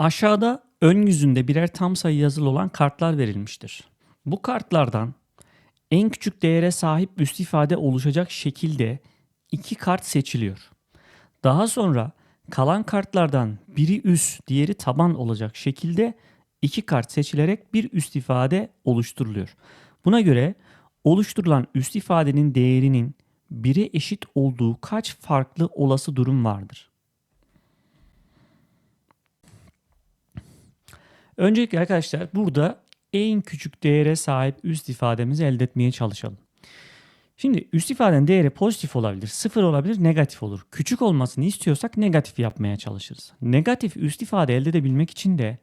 Aşağıda ön yüzünde birer tam sayı yazılı olan kartlar verilmiştir. Bu kartlardan en küçük değere sahip üst ifade oluşacak şekilde iki kart seçiliyor. Daha sonra kalan kartlardan biri üst, diğeri taban olacak şekilde iki kart seçilerek bir üst ifade oluşturuluyor. Buna göre oluşturulan üst ifadenin değerinin bire eşit olduğu kaç farklı olası durum vardır? Öncelikle arkadaşlar burada en küçük değere sahip üst ifademizi elde etmeye çalışalım. Şimdi üst ifadenin değeri pozitif olabilir, sıfır olabilir, negatif olur. Küçük olmasını istiyorsak negatif yapmaya çalışırız. Negatif üst ifade elde edebilmek için de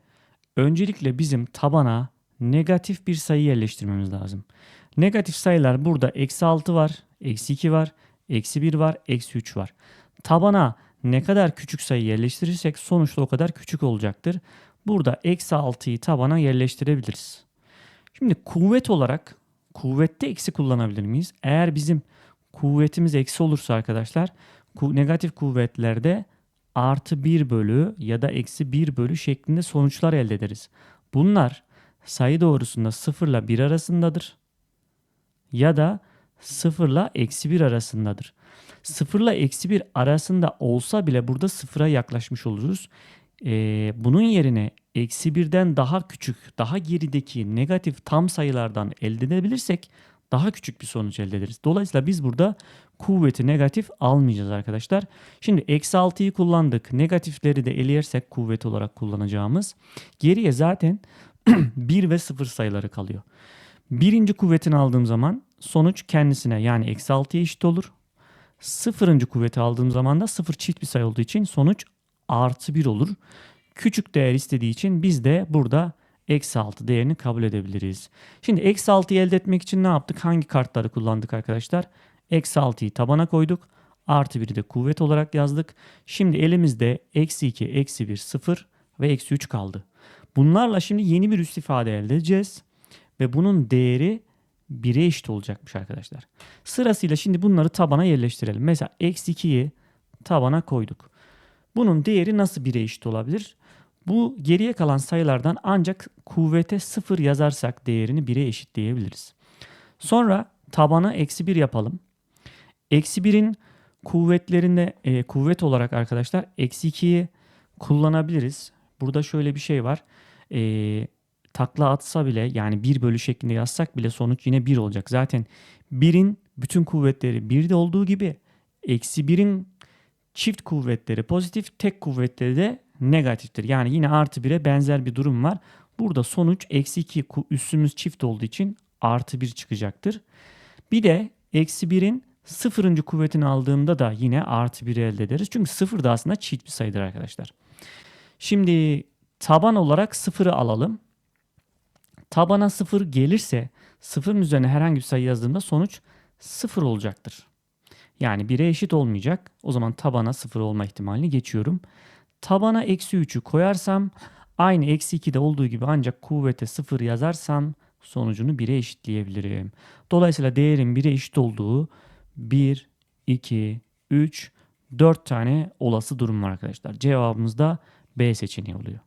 öncelikle bizim tabana negatif bir sayı yerleştirmemiz lazım. Negatif sayılar burada eksi 6 var, eksi 2 var, eksi 1 var, eksi 3 var. Tabana ne kadar küçük sayı yerleştirirsek sonuçta o kadar küçük olacaktır. Burada eksi 6'yı tabana yerleştirebiliriz. Şimdi kuvvet olarak kuvvette eksi kullanabilir miyiz? Eğer bizim kuvvetimiz eksi olursa arkadaşlar negatif kuvvetlerde artı 1 bölü ya da eksi 1 bölü şeklinde sonuçlar elde ederiz. Bunlar sayı doğrusunda 0 ile 1 arasındadır ya da 0 ile eksi 1 arasındadır. 0 ile eksi 1 arasında olsa bile burada sıfıra yaklaşmış oluruz. Ee, bunun yerine eksi 1'den daha küçük, daha gerideki negatif tam sayılardan elde edebilirsek daha küçük bir sonuç elde ederiz. Dolayısıyla biz burada kuvveti negatif almayacağız arkadaşlar. Şimdi eksi 6'yı kullandık. Negatifleri de eleyersek kuvvet olarak kullanacağımız. Geriye zaten 1 ve 0 sayıları kalıyor. Birinci kuvvetini aldığım zaman sonuç kendisine yani eksi 6'ya eşit olur. Sıfırıncı kuvveti aldığım zaman da sıfır çift bir sayı olduğu için sonuç artı 1 olur. Küçük değer istediği için biz de burada eksi 6 değerini kabul edebiliriz. Şimdi eksi 6'yı elde etmek için ne yaptık? Hangi kartları kullandık arkadaşlar? Eksi 6'yı tabana koyduk. Artı 1'i de kuvvet olarak yazdık. Şimdi elimizde eksi 2, eksi 1, 0 ve eksi 3 kaldı. Bunlarla şimdi yeni bir üst ifade elde edeceğiz. Ve bunun değeri 1'e eşit olacakmış arkadaşlar. Sırasıyla şimdi bunları tabana yerleştirelim. Mesela eksi 2'yi tabana koyduk. Bunun değeri nasıl 1'e eşit olabilir? Bu geriye kalan sayılardan ancak kuvvete 0 yazarsak değerini 1'e eşitleyebiliriz. Sonra tabana eksi 1 yapalım. Eksi 1'in kuvvetlerinde e, kuvvet olarak arkadaşlar eksi 2'yi kullanabiliriz. Burada şöyle bir şey var. E, takla atsa bile yani 1 bölü şeklinde yazsak bile sonuç yine 1 olacak. Zaten 1'in bütün kuvvetleri 1'de olduğu gibi eksi 1'in çift kuvvetleri pozitif, tek kuvvetleri de negatiftir. Yani yine artı 1'e benzer bir durum var. Burada sonuç eksi 2 üssümüz çift olduğu için artı 1 çıkacaktır. Bir de eksi 1'in sıfırıncı kuvvetini aldığımda da yine artı 1'i elde ederiz. Çünkü sıfır da aslında çift bir sayıdır arkadaşlar. Şimdi taban olarak sıfırı alalım. Tabana sıfır gelirse sıfırın üzerine herhangi bir sayı yazdığımda sonuç sıfır olacaktır. Yani 1'e eşit olmayacak. O zaman tabana 0 olma ihtimalini geçiyorum. Tabana eksi 3'ü koyarsam aynı eksi 2'de olduğu gibi ancak kuvvete 0 yazarsam sonucunu 1'e eşitleyebilirim. Dolayısıyla değerin 1'e eşit olduğu 1, 2, 3, 4 tane olası durum var arkadaşlar. Cevabımız da B seçeneği oluyor.